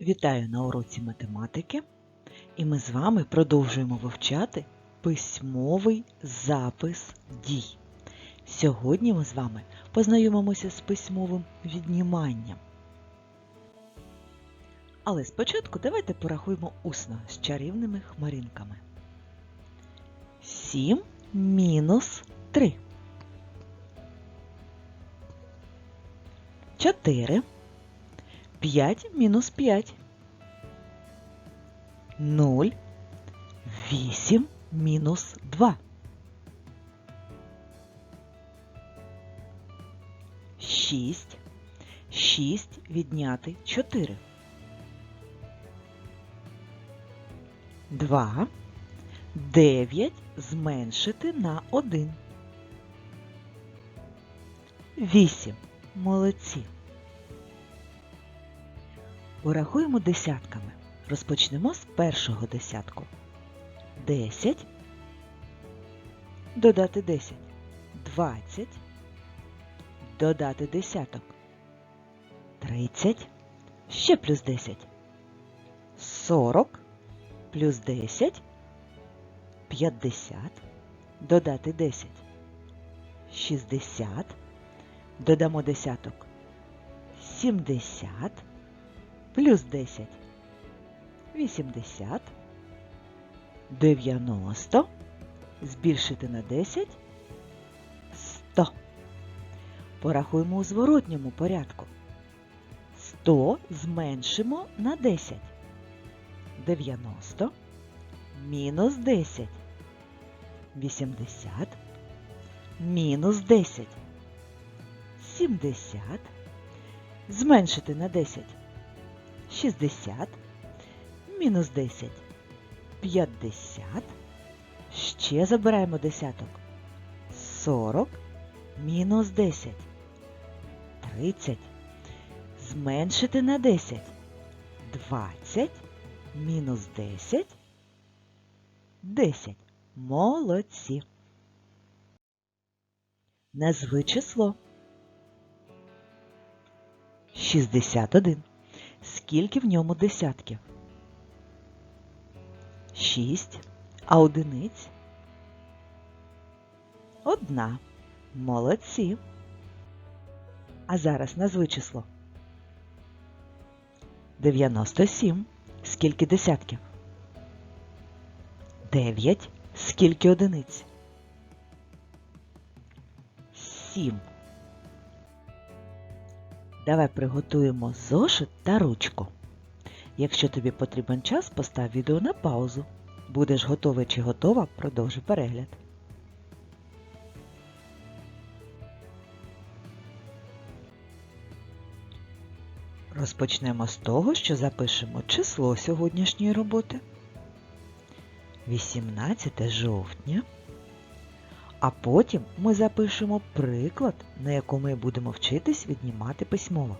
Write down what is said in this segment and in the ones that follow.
Вітаю на уроці математики, і ми з вами продовжуємо вивчати письмовий запис дій. Сьогодні ми з вами познайомимося з письмовим відніманням. Але спочатку давайте порахуємо усно з чарівними хмаринками. 7 мінус 3. 4. 5 мінус 5. 0. 8 мінус 2. 6. 6 відняти 4. 2. 9 зменшити на 1. 8. Молодці. Порахуємо десятками. Розпочнемо з першого десятку. 10. Додати 10. 20. Додати десяток. 30. Ще плюс 10. 40. Плюс 10. 50. Додати 10. 60. Додамо десяток. 70 плюс 10 80 90 збільшити на 10 100. Порахуємо у зворотньому порядку. 100 зменшимо на 10. 90 мінус 10. 80 мінус 10. 70 зменшити на 10. 60, мінус 10, 50, ще забираємо десяток, 40, мінус 10, 30, зменшити на 10, 20, мінус 10, 10. Молодці. Назви число. 61. Скільки в ньому десятків? Шість. А одиниць? Одна. Молодці. А зараз назви число. 97. Скільки десятків? 9. Скільки одиниць? 7. Давай приготуємо зошит та ручку. Якщо тобі потрібен час, постав відео на паузу. Будеш готовий чи готова, продовжуй перегляд. Розпочнемо з того, що запишемо число сьогоднішньої роботи. 18 жовтня. А потім ми запишемо приклад, на якому ми будемо вчитись віднімати письмово.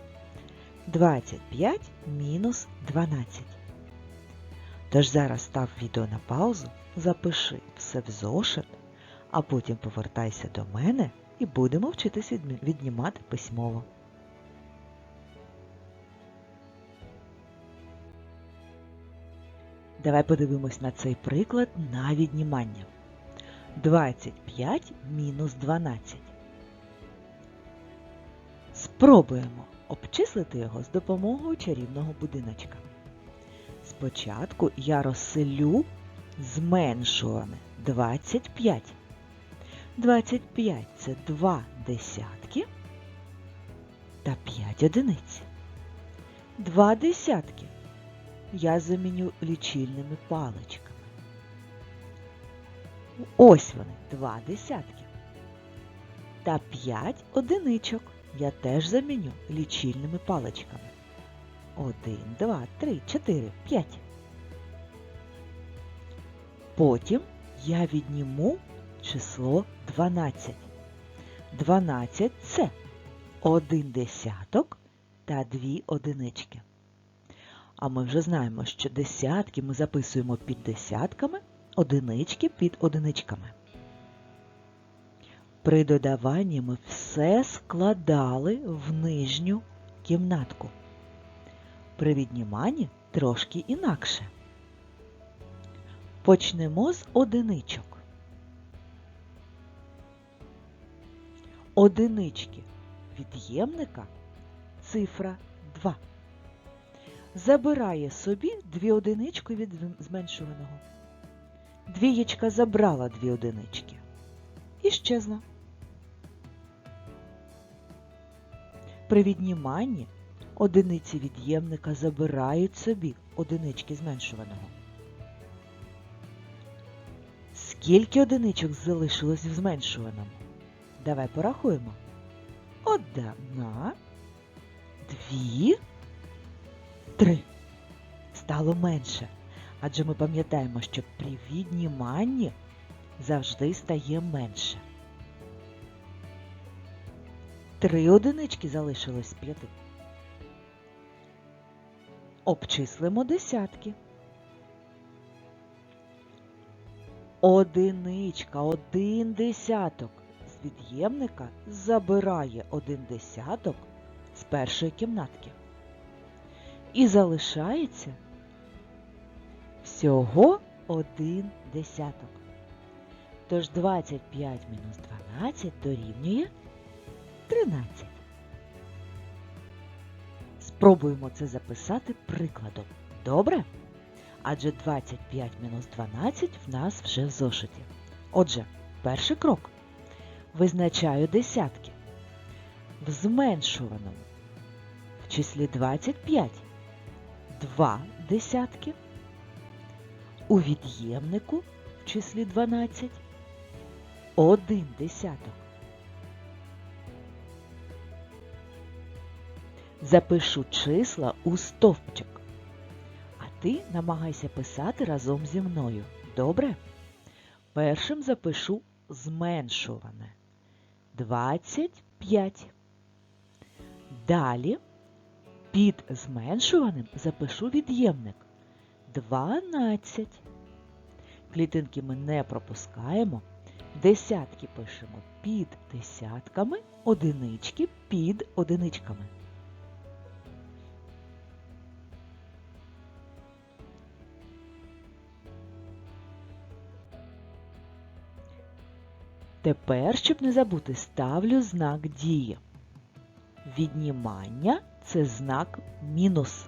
25 мінус 12. Тож зараз став відео на паузу, запиши все в зошит, а потім повертайся до мене і будемо вчитись віднімати письмово. Давай подивимось на цей приклад на віднімання. 25 мінус 12. Спробуємо обчислити його з допомогою чарівного будиночка. Спочатку я розселю зменшуване 25. 25 це 2 десятки та 5 одиниць. 2 десятки я заміню лічильними паличками. Ось вони, два десятки. Та п'ять одиничок я теж заміню лічильними паличками. Один, два, три, чотири, п'ять. Потім я відніму число 12. 12 це один десяток та дві одинички. А ми вже знаємо, що десятки ми записуємо під десятками, одинички під одиничками. При додаванні ми все складали в нижню кімнатку. при відніманні трошки інакше. Почнемо з одиничок. Одинички від'ємника цифра 2. Забирає собі дві одинички від зменшуваного. Двієчка забрала дві одинички і щезла. При відніманні одиниці від'ємника забирають собі одинички зменшуваного. Скільки одиничок залишилось в зменшуваному? Давай порахуємо. Одна, дві, три. Стало менше. Адже ми пам'ятаємо, що при відніманні завжди стає менше. Три одинички залишилось з п'яти. Обчислимо десятки. Одиничка, один десяток з від'ємника забирає один десяток з першої кімнатки. І залишається всього один десяток. Тож 25 мінус 12 дорівнює 13. Спробуємо це записати прикладом. Добре? Адже 25 мінус 12 в нас вже в зошиті. Отже, перший крок. Визначаю десятки. В зменшуваному в числі 25 2 десятки. У від'ємнику в числі 12 1 десяток. Запишу числа у стовпчик. А ти намагайся писати разом зі мною. Добре? Першим запишу зменшуване. 25. Далі під зменшуваним запишу від'ємник. 12. Клітинки ми не пропускаємо. Десятки пишемо під десятками, одинички під одиничками. Тепер, щоб не забути, ставлю знак дії. Віднімання це знак мінус.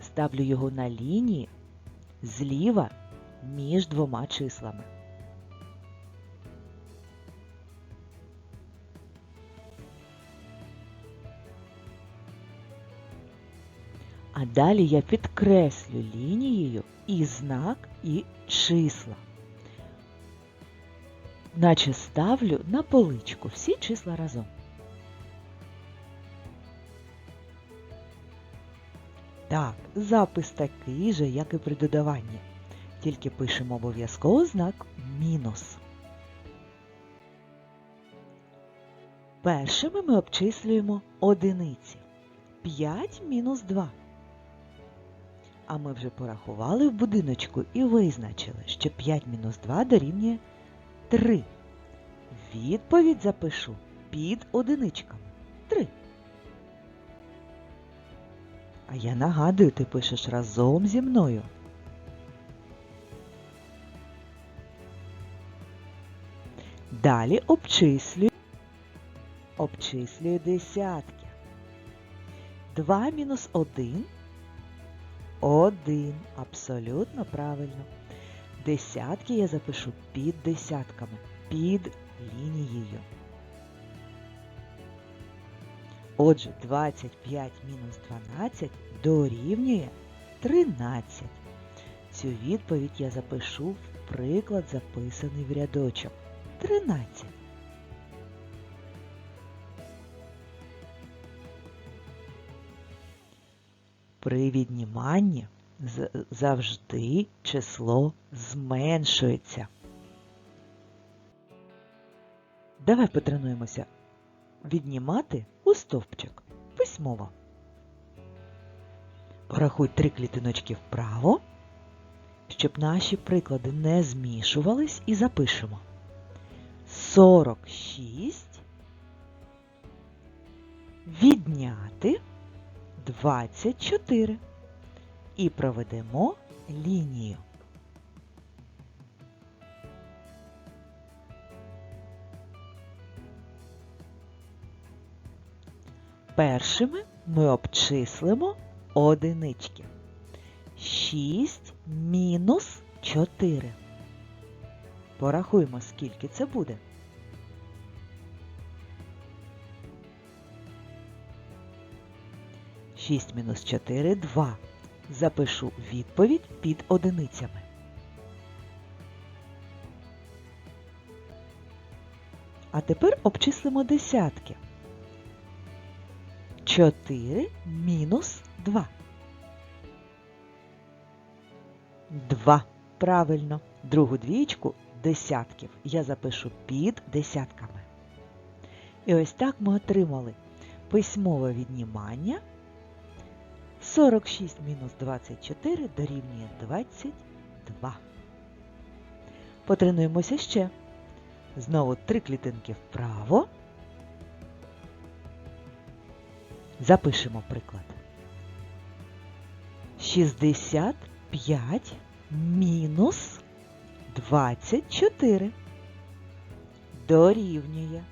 Ставлю його на лінії зліва між двома числами. А далі я підкреслю лінією і знак, і числа. Наче ставлю на поличку всі числа разом. Так, запис такий же, як і при додаванні. Тільки пишемо обов'язково знак мінус. Першими ми обчислюємо одиниці. 5 мінус 2. А ми вже порахували в будиночку і визначили, що 5 мінус 2 дорівнює 3. Відповідь запишу під одиничками. 3. А я нагадую, ти пишеш разом зі мною. Далі обчислюю. Обчислюю десятки. 2 мінус 1 – 1. Абсолютно правильно. Десятки я запишу під десятками, під лінією. Отже, 25 мінус 12 дорівнює 13. Цю відповідь я запишу в приклад, записаний в рядочок. 13. При відніманні завжди число зменшується. Давай потренуємося віднімати у стовпчик письмово. Порахуй три клітиночки вправо, щоб наші приклади не змішувались і запишемо. 46 відняти 24. і проведемо лінію. Першими ми обчислимо одинички. 6 мінус 4. Порахуємо, скільки це буде. Шість мінус 4 – 2. Запишу відповідь під одиницями. А тепер обчислимо десятки. 4 мінус 2. 2. Правильно. Другу двічку десятків я запишу під десятками. І ось так ми отримали письмове віднімання 46 мінус 24 дорівнює 22. Потренуємося ще. Знову три клітинки вправо. Запишемо приклад. 65 мінус 24 дорівнює.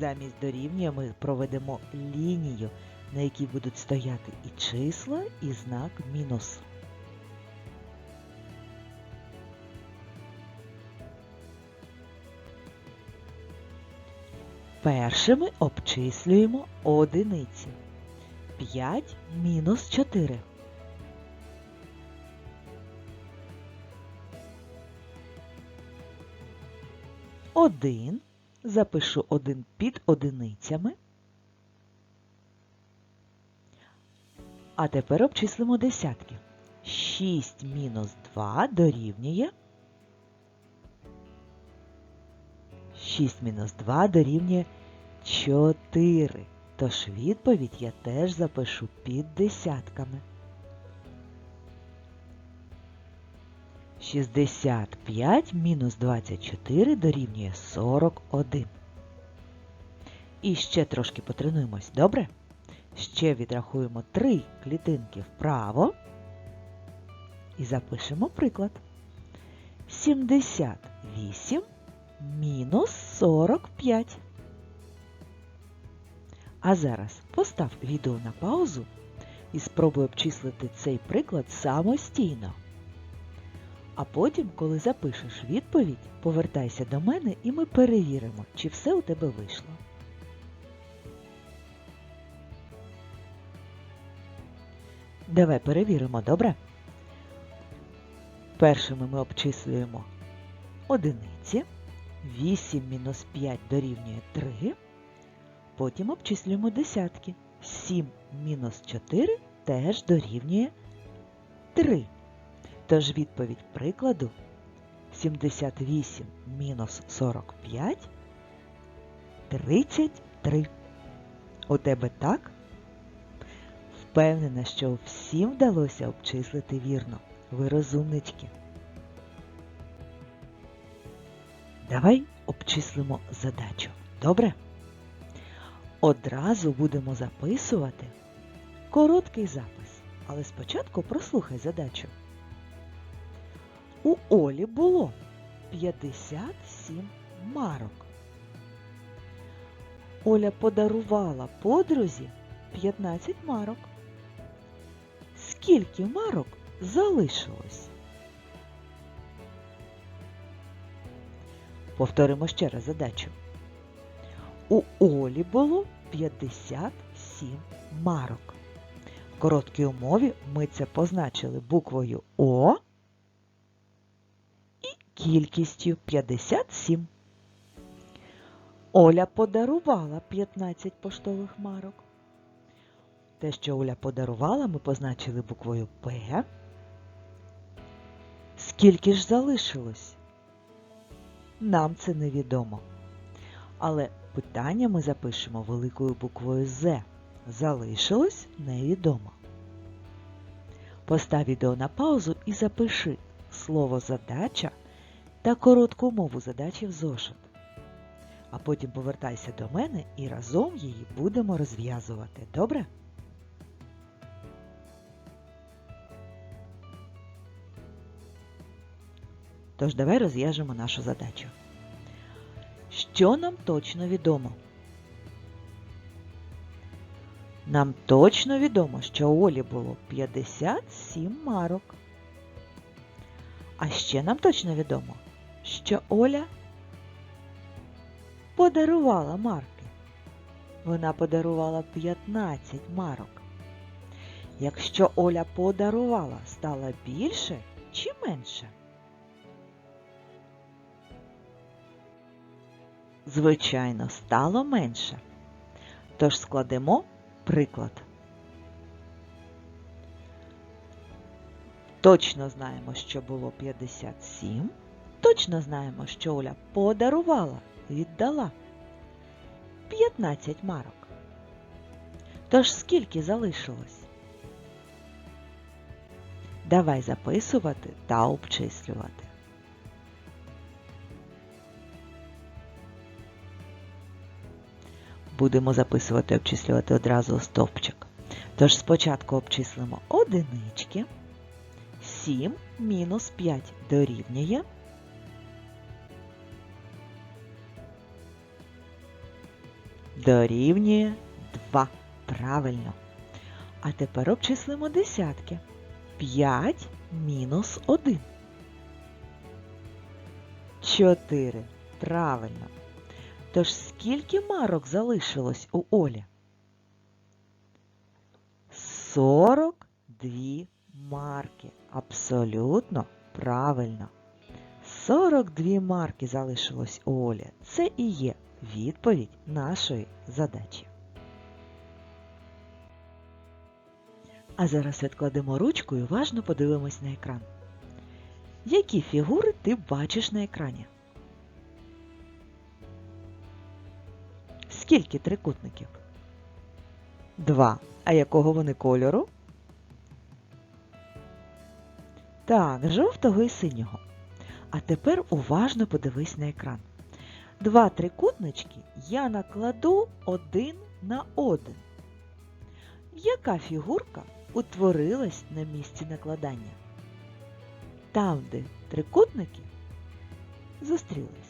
Замість дорівнює ми проведемо лінію, на якій будуть стояти і числа, і знак мінус. Першими обчислюємо одиниці. 5 мінус 4. Один. Запишу один під одиницями. А тепер обчислимо десятки. 6 мінус 2 дорівнює. 6 мінус 2 дорівнює 4. Тож відповідь я теж запишу під десятками. 65 мінус 24 дорівнює 41. І ще трошки потренуємось, добре? Ще відрахуємо 3 клітинки вправо і запишемо приклад. 78 мінус 45. А зараз постав відео на паузу і спробуй обчислити цей приклад самостійно. А потім, коли запишеш відповідь, повертайся до мене і ми перевіримо, чи все у тебе вийшло. Давай перевіримо, добре? Першими ми обчислюємо одиниці. 8 мінус 5 дорівнює 3. Потім обчислюємо десятки. 7 мінус 4 теж дорівнює 3. Тож відповідь прикладу 78 мінус 45 33. У тебе так? Впевнена, що всім вдалося обчислити вірно. Ви розумнички. Давай обчислимо задачу. Добре? Одразу будемо записувати короткий запис, але спочатку прослухай задачу. У Олі було 57 марок. Оля подарувала подрузі 15 марок. Скільки марок залишилось? Повторимо ще раз задачу. У Олі було 57 марок. В короткій умові ми це позначили буквою О і кількістю 57. Оля подарувала 15 поштових марок. Те, що Оля подарувала, ми позначили буквою П. Скільки ж залишилось? Нам це невідомо. Але питання ми запишемо великою буквою З. Залишилось невідомо. Постав відео на паузу і запиши слово задача та коротку мову задачі в зошит. А потім повертайся до мене і разом її будемо розв'язувати. Добре? Тож давай розв'яжемо нашу задачу. Що нам точно відомо? Нам точно відомо, що у Олі було 57 марок. А ще нам точно відомо, що Оля подарувала марки. Вона подарувала 15 марок. Якщо Оля подарувала, стало більше чи менше? Звичайно, стало менше. Тож складемо приклад. Точно знаємо, що було 57. Точно знаємо, що Оля подарувала, віддала 15 марок. Тож скільки залишилось? Давай записувати та обчислювати. Будемо записувати обчислювати одразу стовпчик. Тож спочатку обчислимо одинички. 7 мінус 5 дорівнює. Дорівнює 2. Правильно. А тепер обчислимо десятки. 5 мінус 1. 4. Правильно. Тож скільки марок залишилось у Олі? 42 марки. Абсолютно правильно. 42 марки залишилось у Олі. Це і є відповідь нашої задачі. А зараз відкладемо ручку і уважно подивимось на екран. Які фігури ти бачиш на екрані? Скільки трикутників? Два. А якого вони кольору? Так, жовтого і синього. А тепер уважно подивись на екран. Два трикутнички я накладу один на один. Яка фігурка утворилась на місці накладання? Там, де трикутники зустрілися.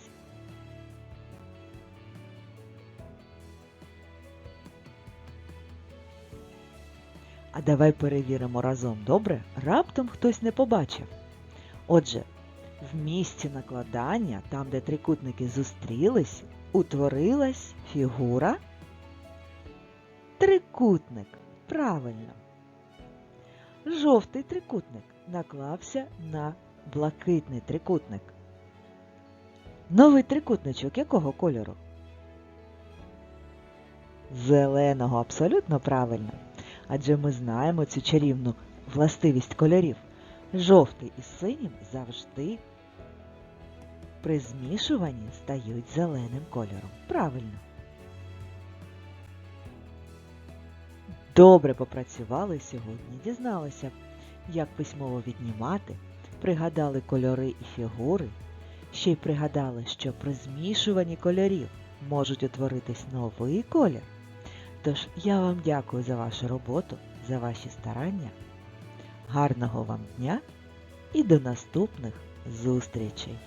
А давай перевіримо разом, добре? Раптом хтось не побачив. Отже, в місці накладання, там, де трикутники зустрілись, утворилась фігура трикутник. Правильно. Жовтий трикутник наклався на блакитний трикутник. Новий трикутничок якого кольору? Зеленого, абсолютно правильно. Адже ми знаємо цю чарівну властивість кольорів. Жовтий і синім завжди при змішуванні стають зеленим кольором. Правильно. Добре попрацювали сьогодні, дізналися, як письмово віднімати, пригадали кольори і фігури, ще й пригадали, що при змішуванні кольорів можуть утворитись новий колір. Тож я вам дякую за вашу роботу, за ваші старання. Гарного вам дня і до наступних зустрічей!